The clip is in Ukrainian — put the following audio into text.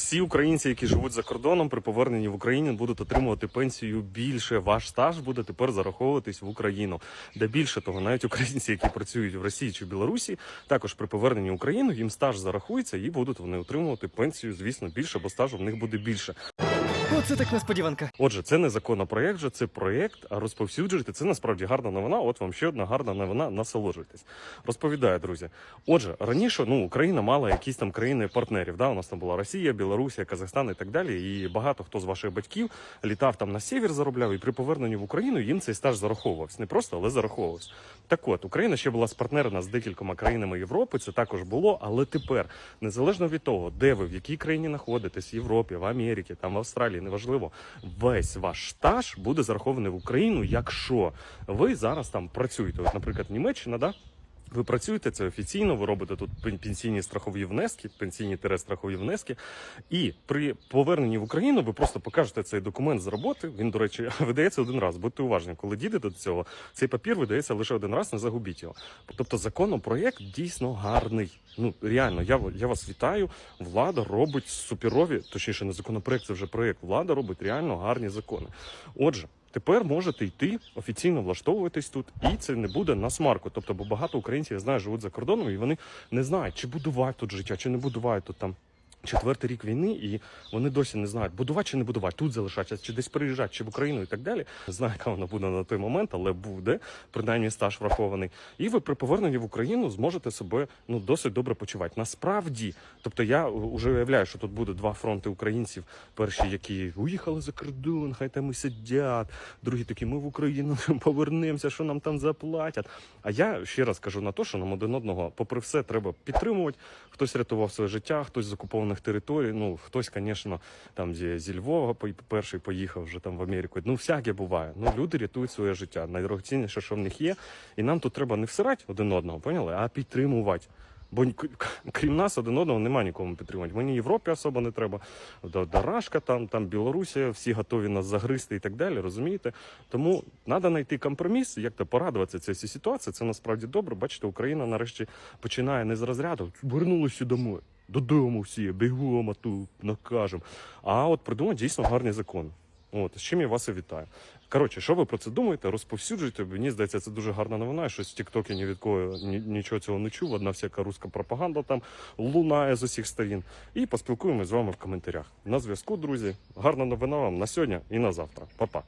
всі українці, які живуть за кордоном, при поверненні в Україну будуть отримувати пенсію більше. Ваш стаж буде тепер зараховуватись в Україну. Де більше того, навіть українці, які працюють в Росії чи Білорусі, також при поверненні в Україну їм стаж зарахується і будуть вони отримувати пенсію, звісно, більше, бо стажу в них буде більше. Оце так несподіванка. Отже, це не законопроект, же це проєкт, а розповсюджуйте. Це насправді гарна новина. От вам ще одна гарна новина. Насолоджуйтесь. Розповідаю, друзі. Отже, раніше ну Україна мала якісь там країни партнерів. Да, у нас там була Росія, Білорусія, Казахстан і так далі. І багато хто з ваших батьків літав там на север, заробляв, і при поверненні в Україну їм цей стаж зараховувався. Не просто, але зараховувався. Так от, Україна ще була спартнерена з декількома країнами Європи. Це також було, але тепер, незалежно від того, де ви в якій країні знаходитесь, в Європі, в Америці, там в Австралії, неважливо, весь ваш стаж буде зарахований в Україну, якщо ви зараз там працюєте. От, наприклад, Німеччина, да. Ви працюєте це офіційно, ви робите тут пенсійні страхові внески, пенсійні страхові внески. І при поверненні в Україну ви просто покажете цей документ з роботи. Він, до речі, видається один раз. Будьте уважні, коли дійдете до цього, цей папір видається лише один раз, не загубіть його. Тобто законопроект дійсно гарний. Ну реально, я, я вас вітаю. Влада робить суперові, точніше, не законопроект, це вже проєкт. Влада робить реально гарні закони. Отже. Тепер можете йти офіційно влаштовуватись тут, і це не буде на смарку. Тобто, бо багато українців я знаю, живуть за кордоном, і вони не знають, чи будувати тут життя, чи не будувати тут там. Четвертий рік війни, і вони досі не знають, будувати чи не будувати, тут залишатися, чи десь переїжджати, чи в Україну і так далі. Не знаю, яка вона буде на той момент, але буде принаймні стаж врахований. І ви при поверненні в Україну зможете себе ну досить добре почувати. Насправді, тобто я вже уявляю, що тут буде два фронти українців. Перші, які уїхали за кордон, хай там і сидять. Другі такі, ми в Україну повернемося, що нам там заплатять. А я ще раз кажу на те, що нам один одного, попри все, треба підтримувати. Хтось рятував своє життя, хтось з окупованих територій. Ну хтось, звісно, там зі, зі Львова перший поїхав вже там в Америку. Ну всяке буває. Ну люди рятують своє життя. Найдорогоцінніше, що в них є. І нам тут треба не всирати один одного, поняли, а підтримувати. Бо крім нас один одного немає нікому підтримувати. Мені Європі особо не треба. Дарашка, там, там Білорусія, всі готові нас загризти і так далі. Розумієте? Тому треба знайти компроміс, як то порадуватися цій ситуації. Це насправді добре. Бачите, Україна нарешті починає не з розряду вернулися домой. Додому всі, бігом, а тут накажемо. А от придумати дійсно гарний закон. От, з чим я вас і вітаю. Коротше, що ви про це думаєте? Розповсюджуйте. Мені здається, це дуже гарна новина. Щось в Тіктокі ні від кого нічого цього не чув. Одна всяка руська пропаганда там лунає з усіх сторін. І поспілкуємось з вами в коментарях. На зв'язку, друзі. Гарна новина вам на сьогодні і на завтра. Па-па.